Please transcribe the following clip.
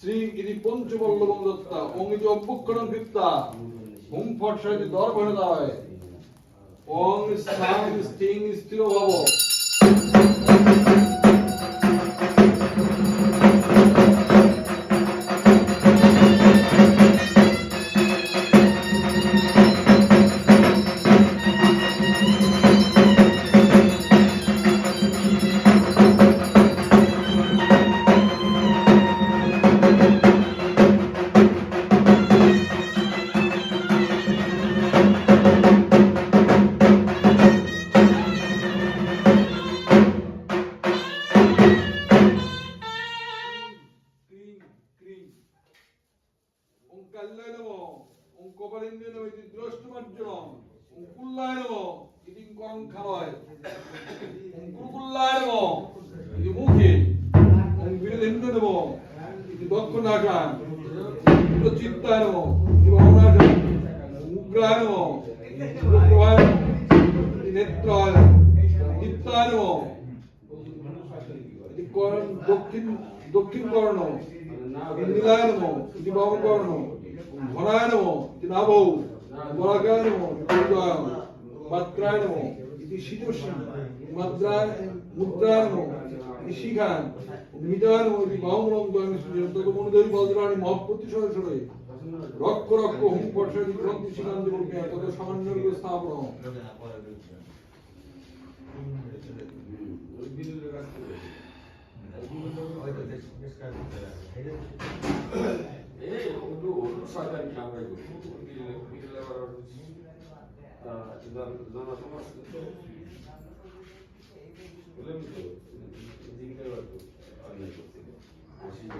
শ্রী ইতি পঞ্চবল্লভং দত্তা অঙ্গিজ অভ্যক্ষণ কৃত্তা হুম ফট সাহিত্য দর্ভনে দায় ওং স্থাং স্থিং স্থির ভব। কুরকুল্লায় নম ইতি মুখে ওং বীরধেন্দ্র নম ইতি দক্ষনাশান চিত্তায় নম ইতি ভাবনাশান উগ্রায় নম ইতি প্রভায় নম ইতি নেত্রায় নম দীপ্তায় নম ইতি দক্ষিণ দক্ষিণ কর্ণ নীলায় নম ইতি বাম কর্ণ ঘনায় নম নাভৌ বরাকায় নম হৃদয় মাত্রায় নম ইতি শিজস্বী মাত্রায় মুদ্রায় নম ইতি শিখায় মিতায় নম ইতি বাহুমূলং দ্বয়ং তত মনুদেবী বজ্রাণী মহৎপতি সরে রক্ষ রক্ষ, হুম পর্ষদি গ্রন্থি শিখান্তি বলকে তত সামান্য কামরাই করি বিকেলে আবার জনসমাজ বললাম তো দিনকে অন্যায় করছিল